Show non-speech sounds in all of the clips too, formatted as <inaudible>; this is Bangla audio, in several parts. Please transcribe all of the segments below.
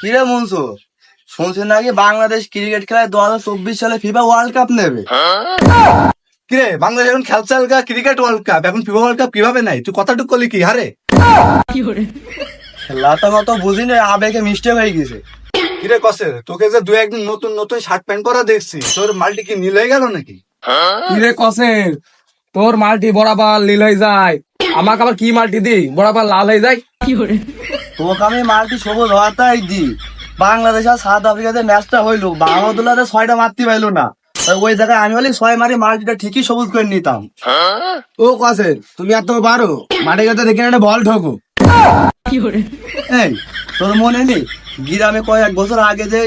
কিরে মনসুর? শুনছেন নাকি বাংলাদেশ ক্রিকেট খেলায় দু হাজার চব্বিশ সালে ফিফা ওয়ার্ল্ড কাপ নেবে? কিরে, বাংলাদেশ এখন খেলছে হালকা ক্রিকেট ওয়ার্ল্ড কাপ এখন ফিফা ওয়ার্ল্ড কাপ কীভাবে নাই তুই কথাটুক করলি কি? হারে? খেলাটা মত বুঝি না আবেগে মিস্টেক হয়ে গেছে। কিরে কসের, তোকে যে দু একদিন নতুন নতুন শার্ট প্যান্ট পরা দেখছি, তোর মাল্টি কি নীল হয়ে গেল নাকি? কিরে কসের তোর মালটি বরাবর লীল হয়ে যায়। আমাকে আবার কি মালটি দি? বরাবর লাল হয়ে যায়। তোকে আমি মালটি সবুজ হওয়াটাই দি। বাংলাদেশ আর সাউথ আফ্রিকাতে ম্যাচটা হইল। বাংলাদেশ ছয়টা মারতে পাইলো না। ওই জায়গায় আমি বলি ছয় মারি মাল্টিটা ঠিকই সবুজ করে নিতাম। ও কসের তুমি এত পারো মাঠে গেতে দেখে একটা বল ঠোকো এই তোর মনে নেই? গ্রামে কয়েক বছর আগে যে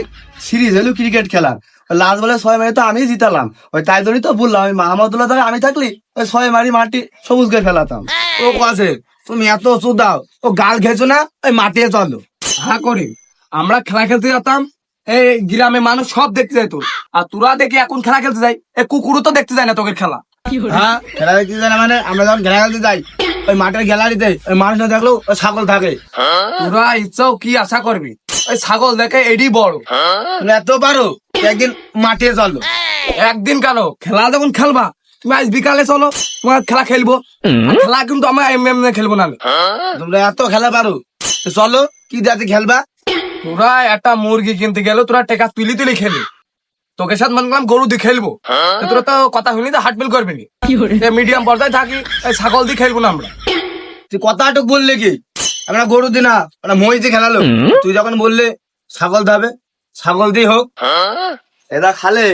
সিরিজ হলো ক্রিকেট খেলার লাস্ট বলে ছয় মারি তো আমি জিতালাম। ওই তাই জন্যই তো বললাম ওই মাহমুদুল্লাহ তাহলে আমি থাকলি ওই ছয় মারি মাটি সবুজ করে ফেলাতাম। ও কসের তুমি এত ওষুধ দাও ও গাল খেয়েছো না? ওই মাঠে চলো। হ্যাঁ করি। আমরা খেলা খেলতে যেতাম এই গ্রামে মানুষ সব দেখতে যেত আর তোরা দেখি এখন খেলা খেলতে যাই এই কুকুরও তো দেখতে যায় না তোকে খেলা। হ্যাঁ খেলা দেখতে যায় না মানে আমরা যখন খেলা খেলতে যাই ওই মাঠের গ্যালারিতে ওই মানুষ না থাকলেও ওই ছাগল থাকে। তোরা ইচ্ছাও কি আশা করবি? ওই ছাগল দেখে এডি বড়। এত পারো? একদিন মাঠে চলো। একদিন কেন? খেলা যখন খেলবা তুমি আজ বিকালে চলো তোমার খেলা খেলব। খেলা কিন্তু আমরা এমনি খেলব না। তোমরা এত খেলা পারো চলো কি যাতে খেলবা? তোরা একটা মুরগি কিনতে গেল তোরা টেকা তুলি তুলি খেলি। তোকে সাথে মনে করলাম গরু দিয়ে খেলব। তোরা তো কথা শুনি তো হাটবিল করবি নি? মিডিয়াম পর্যায়ে থাকি ছাগল দিয়ে খেলব না আমরা। তুই কথাটুক বললে কি? আমরা গরু দি না আমরা মহিষ দিয়ে খেলালো। তুই যখন বললে ছাগল দাবে ছাগল দিয়ে হোক এটা খালে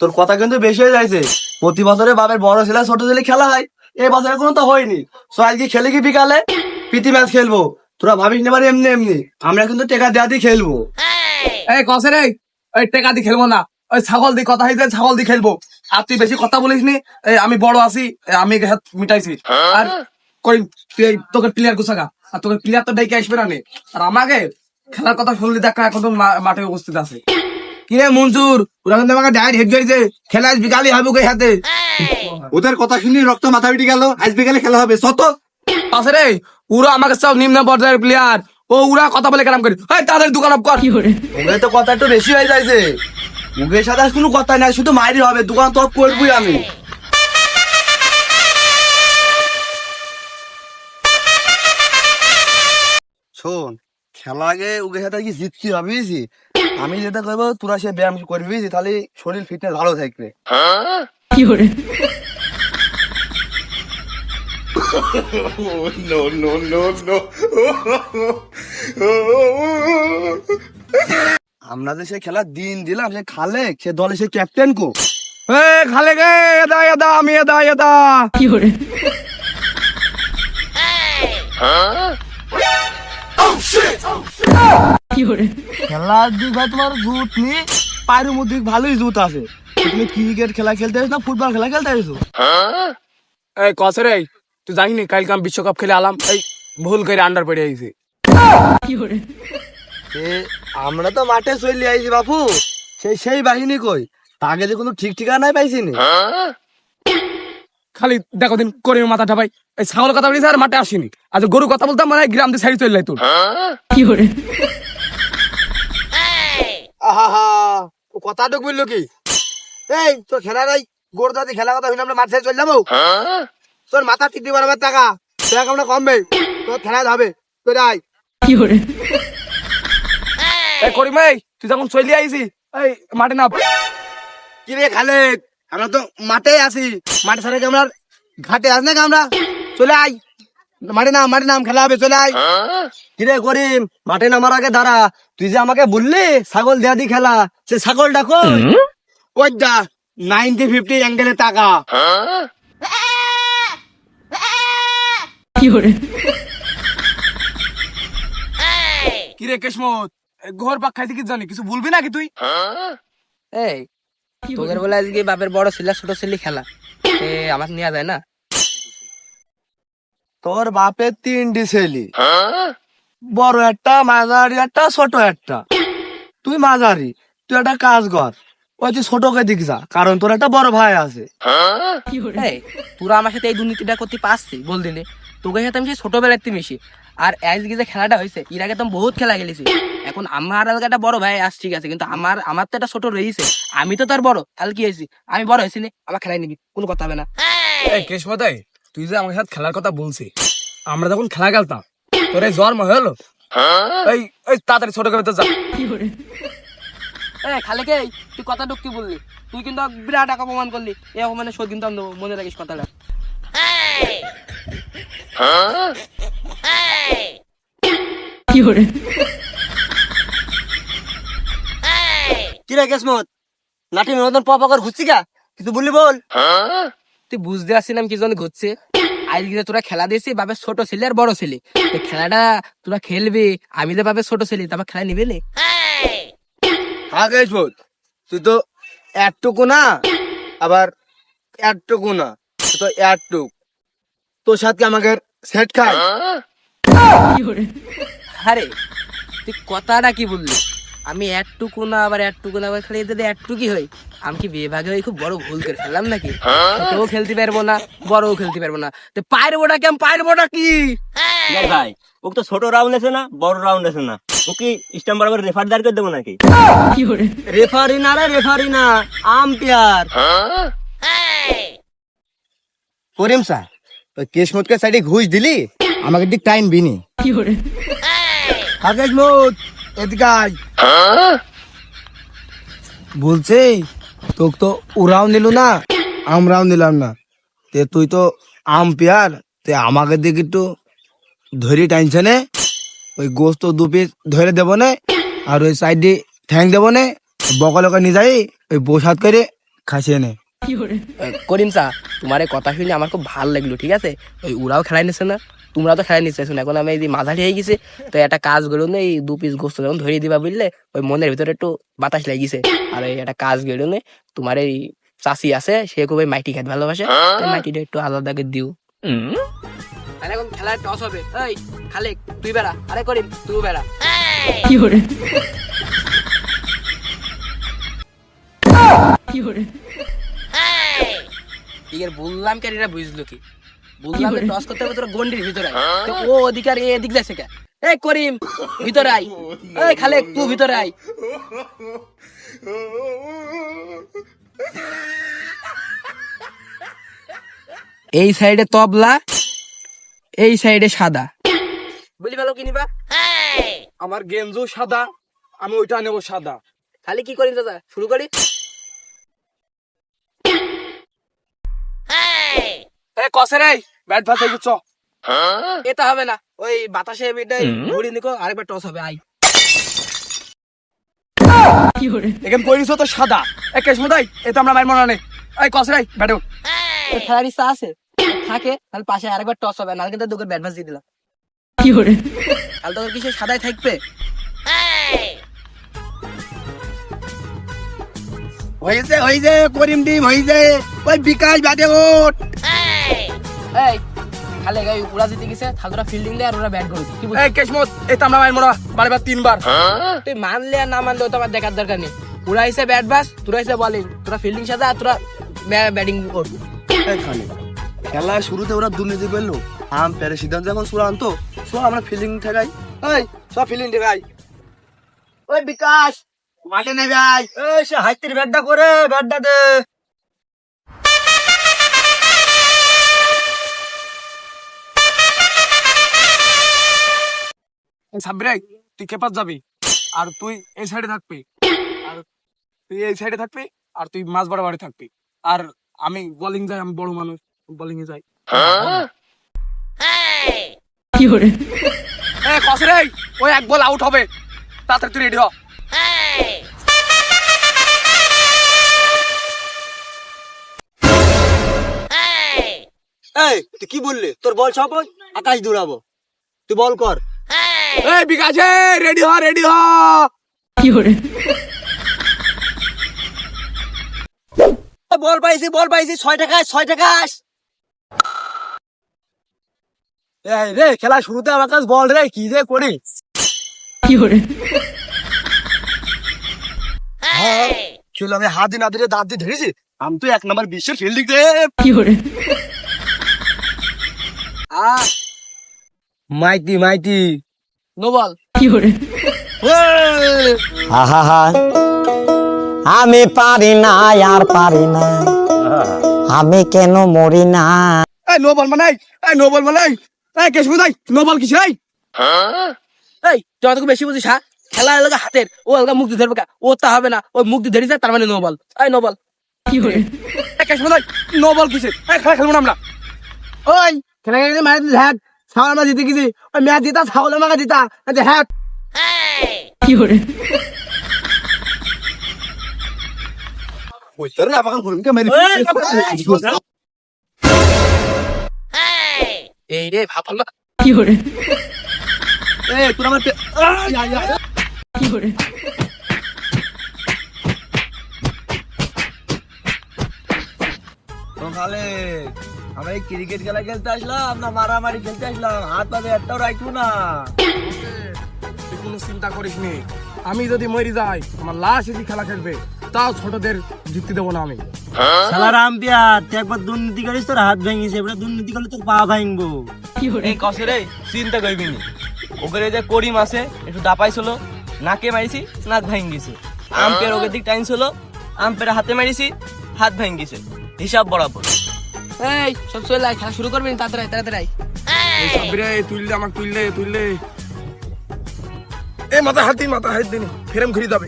তোর কথা কিন্তু বেশি হয়ে যাইছে। প্রতি বছরে বাপের বড় ছেলে ছোট ছেলে খেলা হয়। এই বছরে কোনো তো হয়নি। সো আজকে খেলে কি বিকালে? প্রীতি ম্যাচ খেলব। তোরা ভাবিস না এমনি এমনি। আমরা কিন্তু টেকা দেওয়া দিয়ে খেলব। এই কসে রে ওই টেকা দিয়ে খেলব না। ওই ছাগল দিয়ে কথা হয়েছে ছাগল দিয়ে খেলব। আর তুই বেশি কথা বলিস নি আমি বড় আছি আমি মিটাইছি। আর কই তুই তোকে প্লেয়ার গুছাগা। আর তোকে প্লেয়ার তো ডেকে আসবে না নে। আর আমাকে খেলার কথা শুনলি দেখা এখন তো মাঠে উপস্থিত আছে। কিরে মনসুর ওরা কিন্তু আমাকে ডায়েট হেড গেছে খেলা আজ বিকালে হবে ওই হাতে ওদের কথা শুনি রক্ত মাথা উঠে গেল আজ বিকালে খেলা হবে শত আছে রে ওরা আমাকে সব নিম্ন পর্যায়ের প্লেয়ার ও ওরা কথা বলে কেরাম করি এই তাদের দোকান অফ কর। ওগুলো তো কথা একটু বেশি হয়ে যাইছে। মুখের সাথে আর কোনো কথা নাই শুধু মাইরি হবে দোকান তো অফ করবই আমি। শোন খেলা আগে ওকে সাথে কি জিততে হবে আমি যেটা করব তোরা সে ব্যায়াম করবি তাহলে শরীর ফিটনেস ভালো থাকবে। <laughs> <laughs> আমরা যে সে খেলার দিন দিলাম সে খালে সে দলে সে ক্যাপ্টেন কো? খালে গে এদা এদা আমি এদা এদা। <laughs> নি না এই তুই আমি বিশ্বকাপ আলাম এই ভুল আমরা তো মাঠে চলে আইছি বাপু সেই সেই বাহিনী কই তাকে যে কোনো ঠিক ঠিকানাই পাইছি নি খালি দেখো দিন করে মাথা ঠাপাই এই ছাগল কথা বলিস আর মাঠে আসিনি। আজ গরু কথা বলতাম মানে গ্রাম দিয়ে সাইড চলে তোর। আহা ও কথাটুক বলল কি? এই তোর খেলা নাই গোর দাদি খেলা কথা হইলে আমরা মাঠে চলে যাব। তোর মাথা টিপি বানাবার টাকা আমরা কমবে? তোর খেলা হবে তোর আয়। এই করি মাই তুই যখন চলে আইছি এই মাঠে না কি রে খালে আমরা তো মাঠে আছি। মাঠে কি আমরা ঘাটে আস না আমরা? চলে আই মাঠে নাম মাঠে নাম খেলা হবে চলে আই কি রে করিম মাঠে নামার আগে দাঁড়া। তুই যে আমাকে বললি ছাগল দেয়া দি খেলা সে ছাগল ডাকো ওই দা নাইনটি ফিফটি অ্যাঙ্গেলে টাকা কি রে কেশমত ঘর পাক খাইতে কি জানি কিছু বলবি নাকি তুই? এই তোদের বলে আজকে বাপের বড় ছেলে ছোট ছেলে খেলা। এ আমার নেওয়া যায় না। তোর বাপের তিনটি ছেলে। বড় একটা মাঝারি একটা ছোট একটা। তুই মাঝারি তুই একটা কাজ কর। ওই তুই ছোটকে দিক যা কারণ তোর একটা বড় ভাই আছে। এই তোরা আমার সাথে এই দুর্নীতিটা করতে পারছি বল দিলে। তোকে সাথে আমি সেই ছোটবেলাতে মিশি। আর আজকে যে খেলাটা হয়েছে এর আগে তো বহুত খেলা খেলেছি। এখন আমার এলাকাটা বড় ভাই আস ঠিক আছে কিন্তু আমার আমার তো একটা ছোট রয়েছে। আমি তো তার বড় তাহলে কি হয়েছি? আমি বড় হয়েছি নি আমার খেলাই নিবি কোনো কথা হবে না। এই কেশমতাই তুই যে আমার সাথে খেলার কথা বলছি আমরা যখন খেলা খেলতাম তোর এই জ্বর মনে হলো? এই এই তাড়াতাড়ি ছোট করে তো যা। এ খালে কে? তুই কথা ঢুকি বললি? তুই কিন্তু বিরাট এক অপমান করলি এই অপমানে শোধ কিন্তু আমি মনে রাখিস কথাটা। কি রে কেসমত? পাকর ঘুরছি কিছু বললি বল। তুই বুঝতে পারছিলাম কি জন্য ঘুরছে। আজকে তোরা খেলা দিয়েছি বাপের ছোট ছেলে আর বড় ছেলে। খেলাটা তোরা খেলবি, আমি যে বাপের ছোট ছেলে তারপর খেলা নিবে নে। হ্যাঁ কেসমত, তুই তো একটুকু না, আবার একটুকু না, তুই তো একটুক। তোর সাথে আমাকে সেট খাই। আরে তুই কথাটা কি বললি? আমি একটুকু না আবার একটুকু না আবার খালি যদি একটুকি হই। আমি কি বিয়ে ভাগে হয়ে খুব বড় ভুল করে ফেললাম নাকি? ছোটও খেলতে পারব না বড়ও খেলতে পারব না। তো পারবোটা কি আমি পারবোটা কি? ভাই ওকে তো ছোট রাউন্ড আছে না বড় রাউন্ড আছে না। ওকে স্টাম্প বরাবর রেফার দাঁড় করে দেবো নাকি? রেফারি না রে রেফারি না আম্পায়ার করিম স্যার ওই কেসমতকে সাইডে ঘুষ দিলি? আমাকে দিক টাইম বিনি এদিকে আয়। বলছে তোকে তো ওরাও নিল না আমরাও নিলাম না। তে তুই তো আম পেয়ার তে আমাকে দিকে একটু ধরি টেনশনে। ওই গোস্ত দু পিস ধরে দেবো না আর ওই সাইডে ঠ্যাং দেবো না বকলকে নিয়ে যাই ওই বসাত করে খাসিয়ে নে। করিম সা তোমার কথা শুনে আমার খুব ভালো লাগল ঠিক আছে? ওই ওরাও খেলাই নিচ্ছে না তোমরা তো খেলাই নিচ্ছে এখন আমি এই মাঝারি হয়ে গেছে তো একটা কাজ গেলো না এই দু পিস গোস্ত যখন ধরিয়ে দিবা বুঝলে ওই মনের ভিতরে একটু বাতাস লেগেছে। আর এই একটা কাজ গেলো না তোমার এই চাষি আছে সে খুব এই মাটি খেতে ভালোবাসে তো মাটিটা একটু আলাদা করে দিও। আরে এখন খেলার টস হবে এই তুই বেড়া আরে করিম তুই বেড়া। ঠিক <laughs> আছে বললাম কেন এটা বুঝলো কি? বললাম টস করতে হবে তোরা গন্ডির ভিতরে। তো ও আর এ এদিক যাচ্ছে কে? এই করিম ভিতরে আই এই খালে তুই ভিতরে আই এই সাইডে তবলা এই সাইডে সাদা। বুঝলি ভালো কি নিবা? আমার গেঞ্জু সাদা আমি ওইটা নেব সাদা। খালি কি করিম দাদা শুরু করি। কসে রে? ব্যাট ফাস হয়ে চ। এটা হবে না। ওই বাতাসে এটাই ঘুরি নিকো আরেকবার টস হবে আই এখানে তো সাদা? এ কেশমতাই এটা আমরা মারমো না নে এই কসে রে ব্যাট উঠ। তোর খেলার ইচ্ছা আছে? থাকে তাহলে পাশে আরেকবার টস হবে নাহলে কিন্তু তোকে ব্যাট বাস দিয়ে দিলাম। তাহলে তোকে কিছু সাদাই থাকবে? হয়েছে হয়েছে করিম ডিম হয়েছে ওই বিকাশ বাদে ওঠ এই খালে গাই ওরা জিতে গেছে তাহলে ফিল্ডিং দে আর ওরা ব্যাট করবে কি বলছিস? এই কেশমত এটা আমরা মারমো না বারবার তিনবার। তুই মানলে আর না মানলে তো আমার দেখার দরকার নেই। ওরা এসে ব্যাট বাস তোরা এসে বলিং তোরা ফিল্ডিং সাথে আর তোরা ব্যাটিং করবি এখানে খেলা শুরুতে ওরা দুর্নীতি করল। আম প্যারে সিদ্ধান্ত যখন চূড়ান্ত। সব আমরা ফিল্ডিং ঠেকাই এই সব ফিল্ডিং ঠেকাই ওই বিকাশ মাঠে নেবে আয় এই সে হাইতির ব্যাটটা করে ব্যাটটা দে। সাবরে তুই কেপাস যাবি? আর তুই এই সাইডে থাকবি। আর তুই এই সাইডে থাকবি আর তুই মাছ বরাবরে থাকবি। আর আমি বোলিং যাই আমি বড় মানুষ বোলিং এ যাই। এ কসে রে ওই এক বল আউট হবে। তাড়াতাড়ি তুই রেডি হ। এই তুই কি বললি? তোর বল সব আকাশ দৌড়াবো। তুই বল কর। এই বিকাশ রেডি হ রেডি হ। বল পাইছি বল পাইছি ছয় টাকা ছয় টাকা এই রে খেলা শুরুতে আমার কাছে বল রে কি যে করি। হ্যাঁ, চলো আমি হাত দিন আদিরে দাঁত দিয়ে ধরেছি। আমি তো এক নম্বর বিশ্বের ফিল্ডিং রে আ মাইতি মাইতি। নো বল আহা আমি পারি না আর পারি না। আমি কেন মরি না? এই নো বল মানে এই নো বল মানে এই। কেশ বুঝাই নো বল কিসে এই এই বেশি বুঝিস হ্যাঁ? খেলা এলাকা হাতের ও এলাকা দিয়ে ধরবে ও তা হবে না ওই দিয়ে ধরে যায় তার মানে নো বল এই নো বল এই কেশ বুঝাই নো বল কিসে এই খেলা খেলব না আমরা। ওই খেলা খেলে মারি দিস ছাগল আমরা জিতে গেছি। ওই ম্যাচ জিতা ছাগল আমাকে জিতা। হ্যাঁ। কে মেরে এই রে ভাবল না। এই তোর আমার পে- আয়, আয়, আয়। তো খালে আমরা এই ক্রিকেট খেলা খেলতে আসলাম না মারামারি খেলতে আসলাম। হাত পাতে একটাও রাখব না। তুই কোনো চিন্তা করিস নি। আমি যদি মরি যাই আমার লাশ এসে খেলা খেলবে। তাও ছোটদের যুক্তি দেবো না আমি। শালা রামপিয়ার তুই একবার দুর্নীতি করিস তোর হাত ভেঙেছে। এবার দুর্নীতি করলে তোর পা ভাঙবো। এই কসে রে চিন্তা করবি নি। ওকে যে করিম আছে একটু দাপাইছিল নাকে মারিছি নাক ভাঙ গেছে আম্পের ওকে দিক টাইনছিল আম্পের হাতে মারিছি হাত ভাঙ গেছে হিসাব বরাবর। এই সব চলে আয়, খেলা শুরু করবি তাড়াতাড়ি আয়, তাড়াতাড়ি সাব্বিরে তুললে আমাকে তুললে তুললে এ মাথা হাতি মাথা হাত দিন ফেরেম ঘুরি যাবে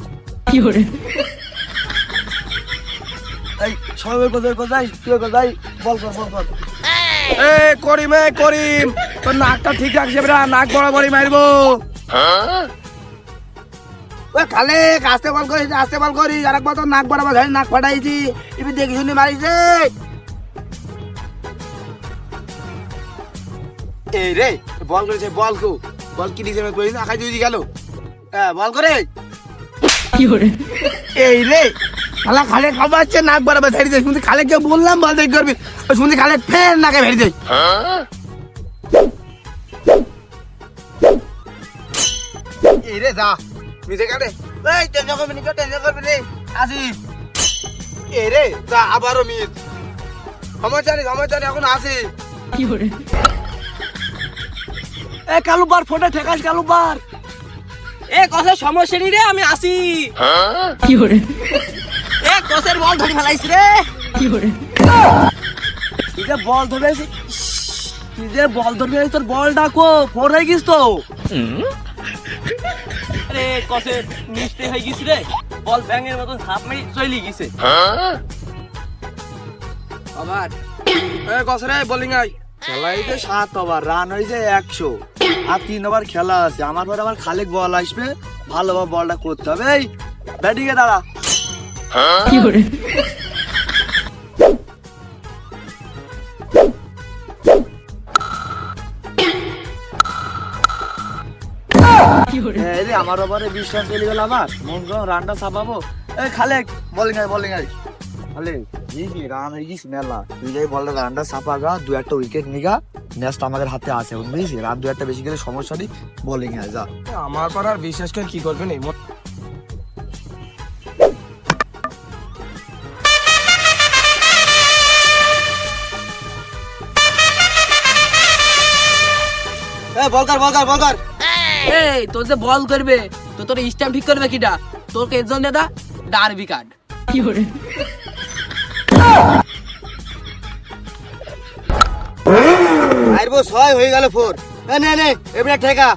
এই সবাই কোথায় কোথায় তুই কোথায় বল কর বল কর এ করিম এ করিম তোর নাকটা ঠিক রাখছে বেরা নাক বরাবরই মারবো। ওই খালে আস্তে বল করিস আস্তে বল করিস আরেকবার তোর নাক বরাবর নাক ফাটাইছি এবার দেখি শুনি মারিস এই রে বল করেছে বল কো বল কি দিছে করিস আখাই দিয়ে গেল। হ্যাঁ বল করে। এই রে খালা খালে খাবাচ্ছে নাক বরাবর ধরে দিয়ে শুনতে খালে কে বললাম বল দেখি করবি। শুনতে খালে ফের নাকে ভেড়ে দেয় এই রে যা। মিশে গেলে এই টেনশন করবি না টেনশন করবি রে আসি। এই রে যা আবারও মিস সমস্যা নেই সমস্যা নেই এখন আসি। এ কালুবার ফোটে ঠেকাস কালুবার এ কসের সমস্যা রে আমি আসি। এ কসের বল ধরে ফেলাইছি রে। তুই যে বল ধরবে আছিস, তুই যে বল ধরবে আছিস, তোর বল ডাকো ফোর হয়ে গিস তো। আরে কসে মিষ্টি হয়ে গেছি রে। বল ব্যাঙের মতন ঝাপ মেরে চলে গেছে। আবার। এ কসরে বোলিং আই। খেলাইতে সাত ওভার রান হয়েছে একশো। আর তিন ওভার খেলা আছে। আমার পরে আবার খালেক বল আসবে। ভালোভাবে বলটা করতে হবে। এই ব্যাটিং এ দাঁড়া রে আমার ওভারে বিশ্বাস চলে গেল আমার মন রানটা ছাপাবো। এই খালেক বোলিং আই বোলিং আই খালে কি রান হয়ে মেলা। তুই যাই বলটা রানটা গা দু একটা উইকেট নিগা ম্যাচটা আমাদের হাতে আছে বুঝলি রান দু একটা বেশি গেলে সমস্যা নেই বোলিং এ যা। আমার পর আর বিশ্বাস করে কি করবে নি? এই বল কর বল কর বল কর। এই তোর যে বল করবে তো তোর স্ট্যাম্প ঠিক করবে কিটা? তোর একজন দাদা? ডারবি কার্ড আইবো ছয় হয়ে গেল ফোর। এ নে নে এবারে ঠেকা।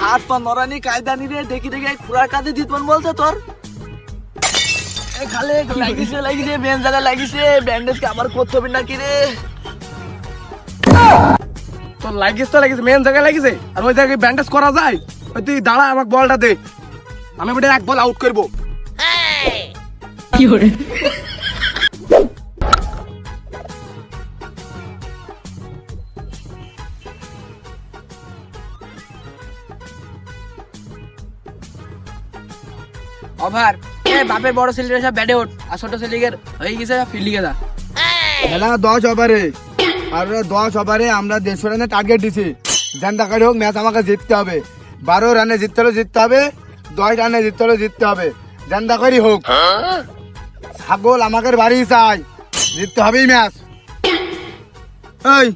হাত পা নরানি কায়দা নি রে দেখি দেখি খুরার কাঁধে দিতন বলছে তোর। এ খালে লাগিছে লাগিছে মেন জায়গা লাগিছে ব্যান্ডেজ কি আবার করতে হবে নাকি রে? তোর লাগিস তো লাগিস মেন জায়গায় লাগিছে আর ওই জায়গায় ব্যান্ডেজ করা যায়? ওই তুই দাঁড়া আমাকে বলটা দে। আমি বেটা এক বল আউট করব। ওভার বাপের বড় ছেলেরা সব ব্যাটে ওঠ আর ছোট ছেলেগের হয়ে গেছে ফিল্ডিং এ যা খেলা দশ ওভারে আর দশ ওভারে আমরা দেড়শো রানের টার্গেট দিছি। জানতা করে হোক ম্যাচ আমাকে জিততে হবে। বারো রানে জিততে হলে জিততে হবে, দশ রানে জিততে হলে জিততে হবে। জানতা করি হোক। ছাগল আমাকে বাড়ি চাই। জিততে হবেই ম্যাচ এই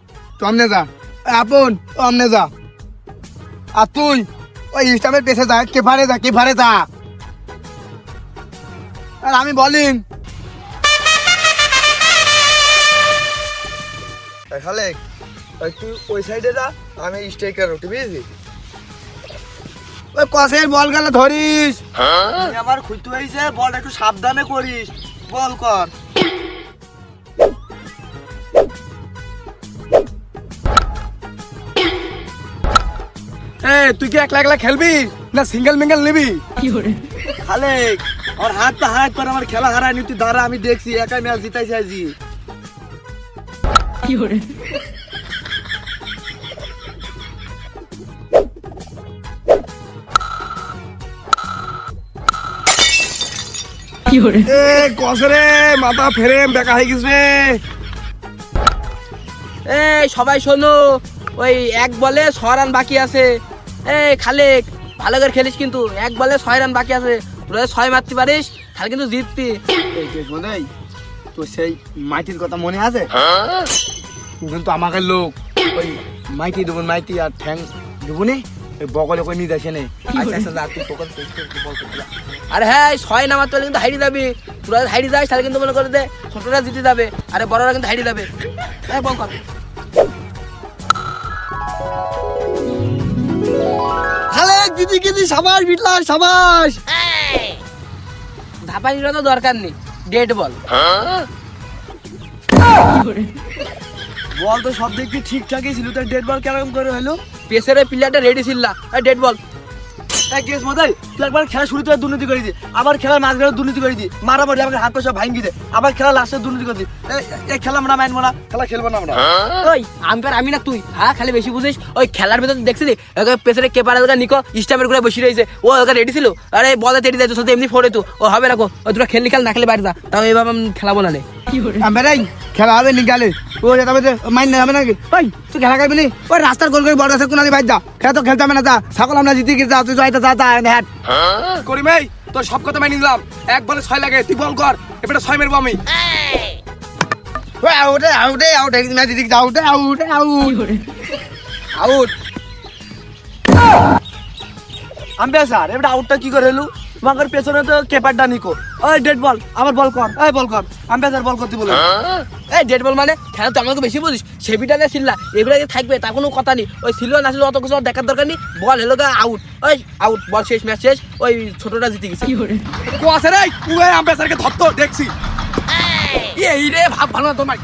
সামনে যা। আপন অমনে যা। আর তুই, ওই ইসলামের পেছে যা কেফারে যা কেফারে যা। আর আমি বলিং। খালে তুই ওই সাইডে যা আমি স্ট্রাইকার উঠি বুঝলি? ওই কসের বল গেলে ধরিস। তুই আমার খুঁজতে হয়েছে বল একটু সাবধানে করিস। বল কর। এ তুই কি একলা একলা খেলবি না সিঙ্গেল মিঙ্গেল নিবি? খালে আমার হাত পা হাত করে আমার খেলা হারায়নি তুই দাঁড়া আমি দেখছি একাই ম্যাচ জিতাইছি আজই এ কসরে মাথা ফেরে বেকা হয়ে গেছে। এই সবাই শোনো ওই এক বলে ছয় রান বাকি আছে। এই খালেক ভালো করে খেলিস কিন্তু এক বলে ছয় রান বাকি আছে। তোরা ছয় মারতে পারিস তাহলে কিন্তু জিততি। এই দেখ সেই মাইটির কথা মনে আছে? কিন্তু আমাকে লোক ওই মাইটি দেবো মাইটি আর ঠ্যাং দেবো নি ওই বগলে করে নিয়ে যাচ্ছে নে। আচ্ছা আচ্ছা। আরে হ্যাঁ ছয় নামার তোলে কিন্তু হাইড়ি যাবি। তোরা হাইড়ি যাস তাহলে কিন্তু মনে করে দে ছোটরা জিতে যাবে আরে বড়রা কিন্তু হাইড়ি যাবে। এই বল দিদি দিদি সাবাস বিটলা সাবাস। ধাপাইরা তো দরকার নেই। ডেট বল বল তো সব দিক ঠিকঠাকই ছিল তার ডেড বল কেরকম করে হলো? পেসারের প্লেয়ারটা রেডি ছিল ডেট বল এক তুই একবার খেলা শুরুতে দুর্নীতি করে দি আবার খেলার মাঝখানে দুর্নীতি করে দি মারামারি আমাকে হাত দে। আবার খেলা লাস্টে দুর্নীতি করে দি এই- এই খেলা আমরা মানবো না খেলা খেলব না আমরা। ওই আম্পায়ার আমি না তুই। হ্যাঁ খালি বেশি বুঝিস? ওই খেলার ভিতর দেখছিলি? ওকে পেছনে ওকে নিকো স্টামের করে বসে রয়েছে। ও ওকে রেডি ছিল। আরে বলে তেড়ি যাইতো সাথে এমনি ফোড়ে তো। ও হবে না কো। ও তোরা খেললি খেল না খেলে বাইরে যা। তাও এইভাবে খেলাবো না নে খেলা হবে নিকালে ও যেটা হবে মাইন না হবে নাকি ওই তুই খেলা করবি নি? ওই রাস্তার গোল করে বড় আছে কোনালি বাইর যা। খেলা তো খেলতে হবে না যা। ছাগল আমরা জিতে গেছি যা তুই যাইতে যা যা হ্যাট করি ভাই তোর সব কথা মাইনে নিলাম। এক বলে ছয় লাগে তুই বল কর। এবারে ছয় মেরবো আমি। আউটে আউটে আউট একদিন ম্যাচ জিতে আউটে আউটে আউট আউট আমি স্যার এবার আউটটা কি করে হলো? মাঙ্গার পেছনে তো কেপারটা নিকো। ওই ডেড বল আবার বল কর এই বল কর। আমি স্যার বল করতে বলে এই ডেট বল মানে খেলা তো আমাকে বেশি বুঝিস। সেবিটা না ছিল্লা এবারে যে থাকবে তার কোনো কথা নেই। ওই ছিল না ছিল অত কিছু আমার দেখার দরকার নেই। বল হলো আউট ওই আউট বল শেষ ম্যাচ শেষ। ওই ছোটটা জিতে গেছে। কোয়াছে রে তুই আম্পায়ারকে ধরতো দেখছি। এই! রে ভাব ভালো না তোমার